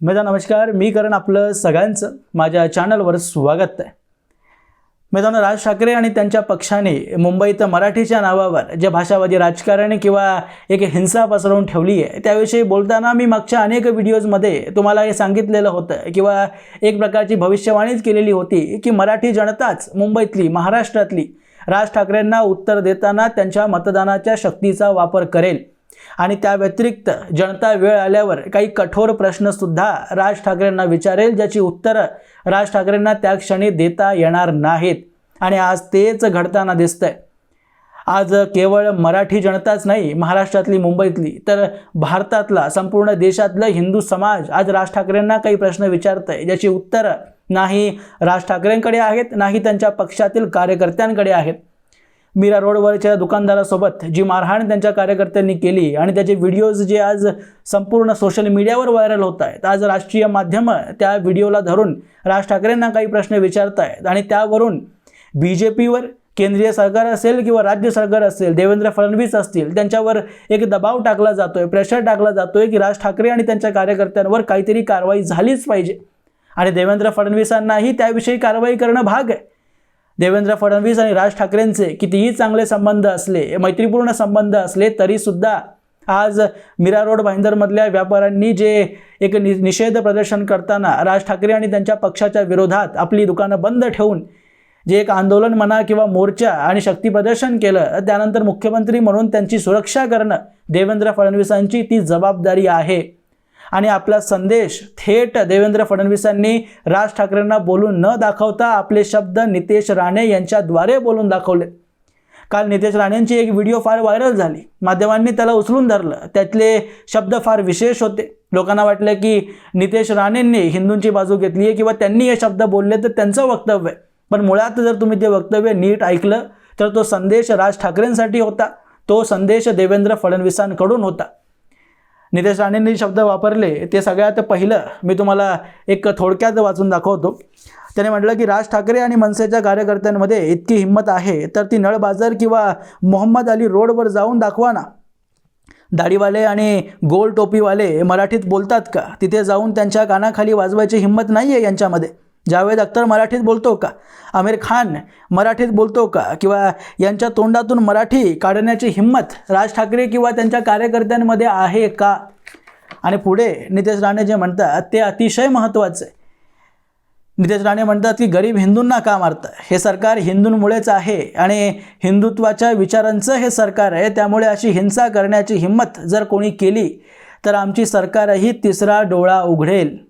मैदा नमस्कार. मी करण आपलं सगळ्यांचं. माझ्या चॅनलवर स्वागत आहे. मैदान राज ठाकरे आणि त्यांच्या पक्षाने मुंबईत मराठीच्या नावावर जे भाषावादी राजकारण किंवा एक हिंसा पसरवून ठेवली आहे त्याविषयी बोलताना मी मागच्या अनेक व्हिडिओजमध्ये तुम्हाला हे सांगितलेलं होतं किंवा एक प्रकारची भविष्यवाणीच केलेली होती की मराठी जनताच मुंबईतली महाराष्ट्रातली राज ठाकरेंना उत्तर देताना त्यांच्या मतदानाच्या शक्तीचा वापर करेल. आणि त्या व्यतिरिक्त जनता वेळ आल्यावर काही कठोर प्रश्नसुद्धा राज ठाकरेंना विचारेल ज्याची उत्तरं राज ठाकरेंना त्या क्षणी देता येणार नाहीत. आणि आज तेच घडताना दिसतंय. आज केवळ मराठी जनताच नाही महाराष्ट्रातली मुंबईतली तर भारतातला संपूर्ण देशातलं हिंदू समाज आज राज ठाकरेंना काही प्रश्न विचारत आहे ज्याची उत्तरं नाही राज ठाकरेंकडे आहेत नाही त्यांच्या पक्षातील कार्यकर्त्यांकडे आहेत. मीरा रोडवरच्या दुकानदारासोबत जी मारहाण त्यांच्या कार्यकर्त्यांनी केली आणि त्याचे व्हिडिओज जे आज संपूर्ण सोशल मीडियावर व्हायरल होत आहेत आज राष्ट्रीय माध्यमं त्या व्हिडिओला धरून राज ठाकरेंना काही प्रश्न विचारत आहेत आणि त्यावरून बी जे पीवर केंद्रीय सरकार असेल किंवा राज्य सरकार असेल देवेंद्र फडणवीस असतील त्यांच्यावर एक दबाव टाकला जातोय प्रेशर टाकला जातोय की राज ठाकरे आणि त्यांच्या कार्यकर्त्यांवर काहीतरी कारवाई झालीच पाहिजे. आणि देवेंद्र फडणवीसांनाही त्याविषयी कारवाई करणं भाग आहे. देवेंद्र फडणवीस आणि राज ठाकरेंचे कितीही चांगले संबंध असले मैत्रीपूर्ण संबंध असले तरीसुद्धा आज मीरा रोड भाईंदरमधल्या व्यापाऱ्यांनी जे एक नि निषेध प्रदर्शन करताना राज ठाकरे आणि त्यांच्या पक्षाच्या विरोधात आपली दुकानं बंद ठेवून जे एक आंदोलन म्हणा किंवा मोर्चा आणि शक्ती प्रदर्शन केलं त्यानंतर मुख्यमंत्री म्हणून त्यांची सुरक्षा करणं देवेंद्र फडणवीसांची ती जबाबदारी आहे. आणि आपला संदेश थेट देवेंद्र फडणवीसांनी राज ठाकरेंना बोलून न दाखवता आपले शब्द नितेश राणे यांच्याद्वारे बोलून दाखवले. काल नितेश राणेंची एक व्हिडिओ फार व्हायरल झाली. माध्यमांनी त्याला उचलून धरलं. त्यातले शब्द फार विशेष होते. लोकांना वाटलं की नितेश राणेंनी हिंदूंची बाजू घेतली आहे किंवा त्यांनी हे शब्द बोलले तर त्यांचं वक्तव्य आहे. पण मुळात जर तुम्ही ते वक्तव्य नीट ऐकलं तर तो संदेश राज ठाकरेंसाठी होता. तो संदेश देवेंद्र फडणवीसांकडून होता. नितेश राणेंनी शब्द वापरले ते सगळ्यात पहिलं मी तुम्हाला एक थोडक्यात वाचून दाखवतो. त्याने म्हटलं की राज ठाकरे आणि मनसेच्या कार्यकर्त्यांमध्ये इतकी हिंमत आहे तर ती नळ बाजार किंवा मोहम्मद अली रोडवर जाऊन दाखवा ना. दाढीवाले आणि गोल टोपीवाले मराठीत बोलतात का? तिथे जाऊन त्यांच्या कानाखाली वाजवायची हिंमत नाही आहे यांच्यामध्ये. जावेद अख्तर मराठीत बोलतो का? आमिर खान मराठीत बोलतो का? किंवा यांच्या तोंडातून मराठी काढण्याची हिंमत राज ठाकरे किंवा त्यांच्या कार्यकर्त्यांमध्ये आहे का? आणि पुढे नितेश राणे जे म्हणतात ते अतिशय महत्त्वाचं. आहे नितेश राणे म्हणतात की गरीब हिंदूंना का मारतं? हे सरकार हिंदूंमुळेच आहे आणि हिंदुत्वाच्या विचारांचं हे सरकार आहे. त्यामुळे अशी हिंसा करण्याची हिंमत जर कोणी केली तर आमची सरकारही तिसरा डोळा उघडेल.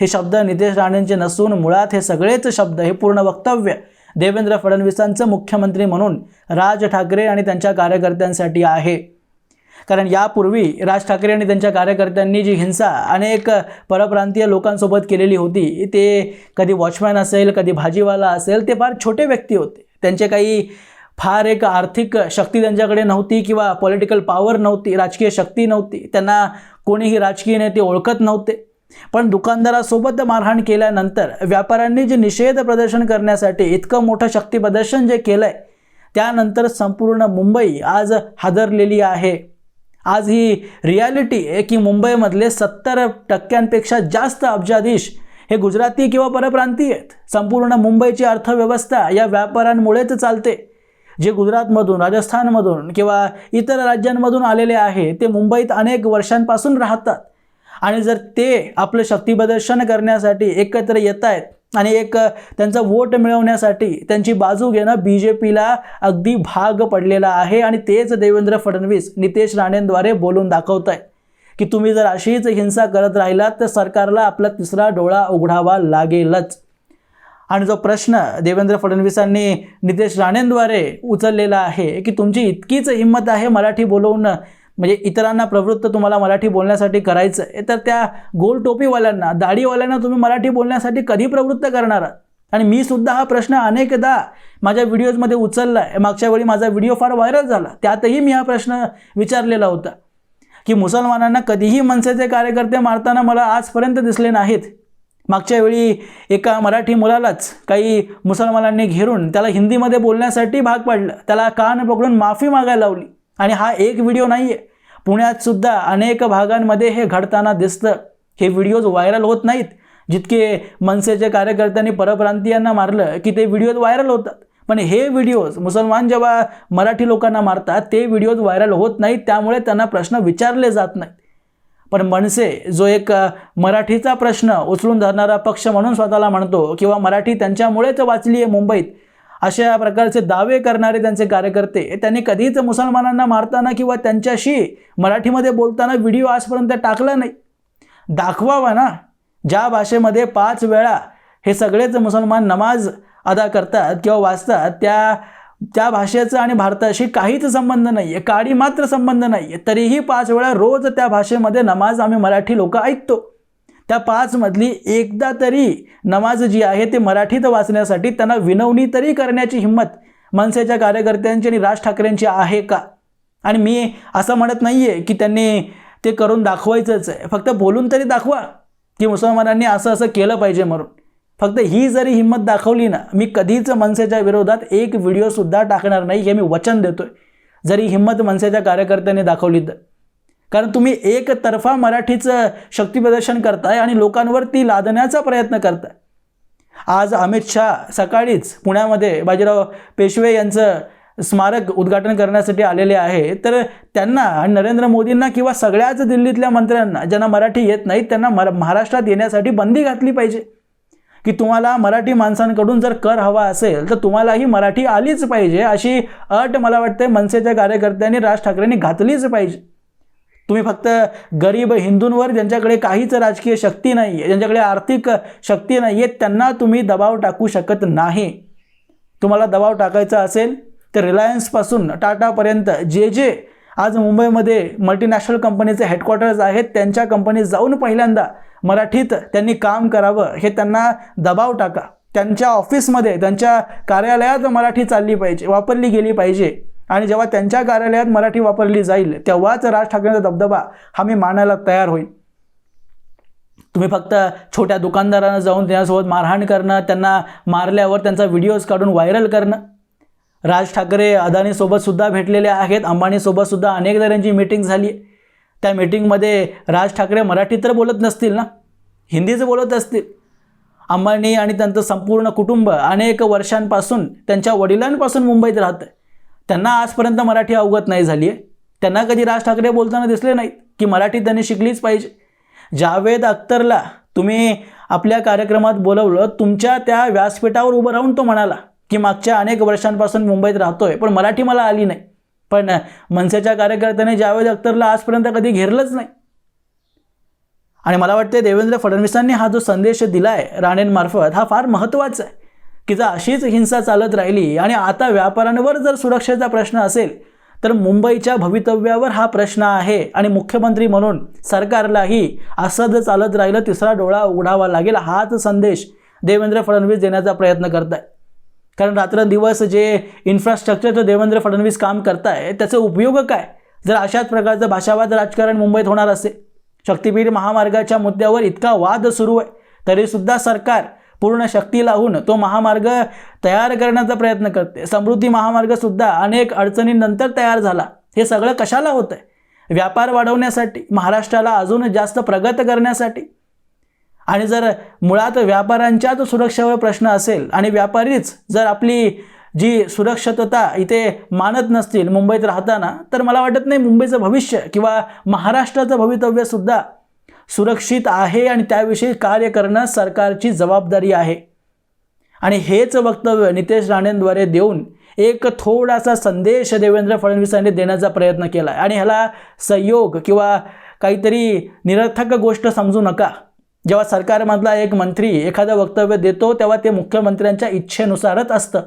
हे शब्द नितेश राणेंचे नसून मुळात हे सगळेच शब्द हे पूर्ण वक्तव्य. देवेंद्र फडणवीसांचं मुख्यमंत्री म्हणून राज ठाकरे आणि त्यांच्या कार्यकर्त्यांसाठी आहे. कारण यापूर्वी राज ठाकरे आणि त्यांच्या कार्यकर्त्यांनी जी हिंसा अनेक परप्रांतीय लोकांसोबत केलेली होती ते कधी वॉचमॅन असेल कधी भाजीवाला असेल ते फार छोटे व्यक्ती होते. त्यांचे काही फार एक आर्थिक शक्ती त्यांच्याकडे नव्हती किंवा पॉलिटिकल पॉवर नव्हती राजकीय शक्ती नव्हती. त्यांना कोणीही राजकीय नेते ओळखत नव्हते. पण दुकानदारासोबत मारहाण केल्यानंतर व्यापाऱ्यांनी जे निषेध प्रदर्शन करण्यासाठी इतकं मोठं शक्ती प्रदर्शन जे केलं आहे त्यानंतर संपूर्ण मुंबई आज हादरलेली आहे. आज ही रियालिटी आहे की मुंबईमधले सत्तर टक्क्यांपेक्षा जास्त अब्जाधीश हे गुजराती किंवा परप्रांतीय आहेत. संपूर्ण मुंबईची अर्थव्यवस्था या व्यापाऱ्यांमुळेच चालते. जे गुजरातमधून राजस्थानमधून किंवा इतर राज्यांमधून आलेले आहे ते मुंबईत अनेक वर्षांपासून राहतात. आणि जर ते आपलं शक्तिप्रदर्शन करण्यासाठी एकत्र येत आहेत आणि एक त्यांचा वोट मिळवण्यासाठी त्यांची बाजू घेणं बी जे पीला अगदी भाग पडलेला आहे. आणि तेच देवेंद्र फडणवीस नितेश राणेंद्वारे बोलून दाखवत आहे की तुम्ही जर अशीच हिंसा करत राहिलात तर सरकारला आपला तिसरा डोळा उघडावा लागेलच. आणि जो प्रश्न देवेंद्र फडणवीसांनी नितेश राणेंद्वारे उचललेला आहे की तुमची इतकीच हिंमत आहे मराठी बोलवून म्हणजे इतरांना प्रवृत्त तुम्हाला मराठी बोलण्यासाठी करायचं आहे तर त्या गोल टोपीवाल्यांना दाढीवाल्यांना तुम्ही मराठी बोलण्यासाठी कधी प्रवृत्त करणार? आणि मी सुद्धा हा प्रश्न अनेकदा माझ्या व्हिडिओजमध्ये उचलला आहे. मागच्या वेळी माझा व्हिडिओ फार व्हायरल झाला. त्यातही मी हा प्रश्न विचारलेला होता की मुसलमानांना कधीही मनसेचे कार्यकर्ते मारताना मला आजपर्यंत दिसले नाहीत. मागच्या वेळी एका मराठी मुलालाच काही मुसलमानांनी घेरून त्याला हिंदीमध्ये बोलण्यासाठी भाग पाडलं. त्याला कान पकडून माफी मागायला लावली. आणि हा एक व्हिडिओ नाही आहे पुण्यात सुद्धा अनेक भागांमध्ये हे घडताना दिसतं. हे व्हिडिओज व्हायरल होत नाहीत. जितके मनसेच्या कार्यकर्त्यांनी परप्रांतीयांना मारलं की ते व्हिडिओज व्हायरल होतात. पण हे व्हिडिओज मुसलमान जेव्हा मराठी लोकांना मारतात ते व्हिडिओज व्हायरल होत नाहीत त्यामुळे त्यांना प्रश्न विचारले जात नाहीत. पण मनसे जो एक मराठीचा प्रश्न उचलून धरणारा पक्ष म्हणून स्वतःला म्हणतो किंवा मराठी त्यांच्यामुळेच वाचली आहे मुंबईत अशा प्रकारचे दावे करणारे त्यांचे कार्यकर्ते त्यांनी कधीच मुसलमानांना मारताना किंवा त्यांच्याशी मराठीमध्ये बोलताना व्हिडिओ आजपर्यंत टाकला नाही. दाखवावा ना. ज्या भाषेमध्ये पाच वेळा हे सगळेच मुसलमान नमाज अदा करतात किंवा वाचतात त्या त्या भाषेचा आणि भारताशी काहीच संबंध नाही आहे काडी मात्र संबंध नाही आहे तरीही पाच वेळा रोज त्या भाषेमध्ये नमाज आम्ही मराठी लोक ऐकतो. त्या पाचमधली एकदा तरी नमाज जी आहे ते मराठीत वाचण्यासाठी त्यांना विनवणी तरी करण्याची हिंमत मनसेच्या कार्यकर्त्यांची आणि राज ठाकरेंची आहे का? आणि मी असं म्हणत नाही आहे की त्यांनी ते करून दाखवायचंच आहे. फक्त बोलून तरी दाखवा की मुसलमानांनी असं असं केलं पाहिजे म्हणून. फक्त ही जरी हिंमत दाखवली ना मी कधीच मनसेच्या विरोधात एक व्हिडिओसुद्धा टाकणार नाही हे मी वचन देतो आहे जरी हिंमत मनसेच्या कार्यकर्त्यांनी दाखवली तर. कारण तुम्ही एकतर्फा मराठीचं शक्तीप्रदर्शन करताय आणि लोकांवर ती लादण्याचा प्रयत्न करताय. आज अमित शहा सकाळीच पुण्यामध्ये बाजीराव पेशवे यांचं स्मारक उद्घाटन करण्यासाठी आलेले आहे. तर त्यांना आणि नरेंद्र मोदींना किंवा सगळ्याच दिल्लीतल्या मंत्र्यांना ज्यांना मराठी येत नाही त्यांना मरा महाराष्ट्रात येण्यासाठी बंदी घातली पाहिजे. की तुम्हाला मराठी माणसांकडून जर कर हवा असेल तर तुम्हालाही मराठी आलीच पाहिजे अशी अट मला वाटते मनसेच्या कार्यकर्त्यांनी राज ठाकरेंनी घातलीच पाहिजे. तुम्ही फक्त गरीब हिंदूंवर ज्यांच्याकडे काहीच राजकीय शक्ती नाही आहे ज्यांच्याकडे आर्थिक शक्ती नाही आहे त्यांना तुम्ही दबाव टाकू शकत नाही. तुम्हाला दबाव टाकायचा असेल तर रिलायन्सपासून टाटापर्यंत जे जे आज मुंबईमध्ये मल्टीनॅशनल कंपनीचे हेडक्वार्टर्स आहेत त्यांच्या कंपनीत जाऊन पहिल्यांदा मराठीत त्यांनी काम करावं हे त्यांना दबाव टाका. त्यांच्या ऑफिसमध्ये त्यांच्या कार्यालयात मराठी चालली पाहिजे वापरली गेली पाहिजे. आणि जेव्हा त्यांच्या कार्यालयात मराठी वापरली जाईल तेव्हाच राज ठाकरेंचा दबदबा हा मी मानायला तयार होईल तुम्ही फक्त छोट्या दुकानदारांना जाऊन त्यांच्यासोबत मारहाण करणं त्यांना मारल्यावर त्यांचा व्हिडिओज काढून व्हायरल करणं. राज ठाकरे अदानीसोबतसुद्धा भेटलेले आहेत अंबानीसोबतसुद्धा अनेकदा त्यांची मीटिंग झाली. आहे त्या मीटिंगमध्ये राज ठाकरे मराठीत तर बोलत नसतील ना? हिंदीच बोलत असतील. अंबानी आणि त्यांचं संपूर्ण कुटुंब अनेक वर्षांपासून त्यांच्या वडिलांपासून मुंबईत राहतं त्यांना आजपर्यंत मराठी अवगत नाही झाली आहे. त्यांना कधी राज ठाकरे बोलताना दिसले नाहीत की मराठी त्यांनी शिकलीच पाहिजे. जावेद अख्तरला तुम्ही आपल्या कार्यक्रमात बोलवलं तुमच्या त्या व्यासपीठावर उभं राहून तो म्हणाला की मागच्या अनेक वर्षांपासून मुंबईत राहतोय पण मराठी मला आली नाही. पण मनसेच्या कार्यकर्त्याने जावेद अख्तरला आजपर्यंत कधी घेरलंच नाही. आणि मला वाटते देवेंद्र फडणवीसांनी हा जो संदेश दिला आहे राणेंमार्फत हा फार महत्त्वाचा आहे. की जर अशीच हिंसा चालत राहिली आणि आता व्यापाऱ्यांवर जर सुरक्षेचा प्रश्न असेल तर मुंबईच्या भवितव्यावर हा प्रश्न आहे. आणि मुख्यमंत्री म्हणून सरकारलाही असं जर चालत राहिलं तिसरा डोळा उघडावा लागेल हाच संदेश देवेंद्र फडणवीस देण्याचा प्रयत्न करत आहे कारण रात्रंदिवस जे इन्फ्रास्ट्रक्चरचं देवेंद्र फडणवीस काम करताय त्याचा उपयोग काय? जर अशाच प्रकारचं भाषावाद राजकारण मुंबईत होणार असेल शक्तीपीठ महामार्गाच्या मुद्द्यावर इतका वाद सुरू आहे तरीसुद्धा सरकार पूर्ण शक्ती लावून तो महामार्ग तयार करण्याचा प्रयत्न करते. समृद्धी महामार्गसुद्धा अनेक अडचणींनंतर तयार झाला. हे सगळं कशाला होतं आहे व्यापार वाढवण्यासाठी महाराष्ट्राला अजून जास्त प्रगत करण्यासाठी? आणि जर मुळात व्यापाऱ्यांच्याच सुरक्षेवर प्रश्न असेल आणि व्यापारीच जर आपली जी सुरक्षितता इथे मानत नसतील मुंबईत राहताना तर मला वाटत नाही मुंबईचं भविष्य किंवा महाराष्ट्राचं भवितव्यसुद्धा सुरक्षित आहे आणि त्याविषयी कार्य करणं सरकारची जबाबदारी आहे. आणि हेच वक्तव्य नितेश राणेंद्वारे देऊन एक थोडासा संदेश देवेंद्र फडणवीसांनी देण्याचा प्रयत्न केला आणि ह्याला संयोग किंवा काहीतरी निरर्थक गोष्ट समजू नका. जेव्हा सरकारमधला एक मंत्री एखादं वक्तव्य देतो तेव्हा ते मुख्यमंत्र्यांच्या इच्छेनुसारच असतं.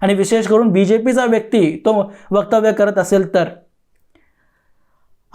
आणि विशेष करून बी जे पीचा व्यक्ती तो वक्तव्य करत असेल तर.